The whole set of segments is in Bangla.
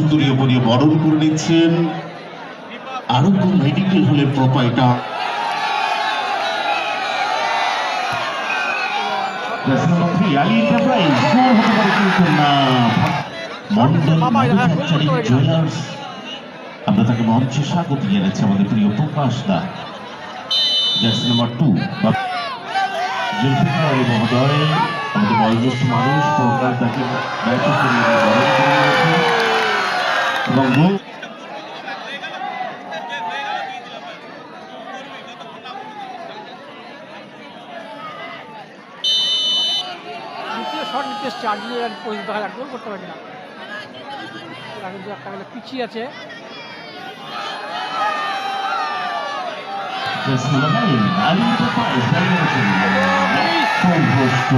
উত্তরীয় পরিয়ে বরণ করে নিচ্ছেন। আরোগ্য মেডিকেল হলের প্রোপাইটার আলী এন্টারপ্রাইজ গোল হতে পারে কিন্তু না। মন্ডল ম্যানুফ্যাকচারিং জুয়েলার্স আমরা তাকে মঞ্চে স্বাগত জানাচ্ছি আমাদের প্রিয় Prakash da. Jersey number two Zulfikar Ali মহোদয় আমাদের বয়োজ্যেষ্ঠ মানুষ প্রকাশ দাকে দায়িত্ব গোল করতে পারবে না একটা পিছিয়ে আছে jersey number nine Ali enterprise দাঁড়িয়ে আছেন। সন্তুষ্ট।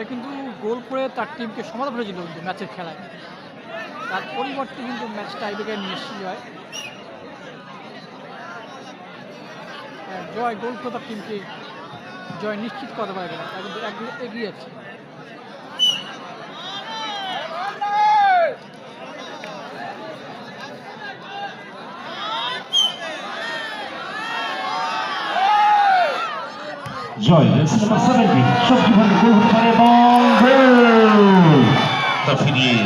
কিন্তু গোল করে তার টিমকে সমাধান করেছিল কিন্তু ম্যাচের খেলায়। তার পরিবর্তে কিন্তু ম্যাচটা টাইব্রেকার নিয়ে হয়। জয় হ্যাঁ, জয় গোল করে তার টিমকে জয় নিশ্চিত করতে পারবে না। এগিয়ে আছে। জয়। নাম্বার সেভেন্টিন শক্তি ভান্ডার গোল হতে পারে এবং ফিরিয়ে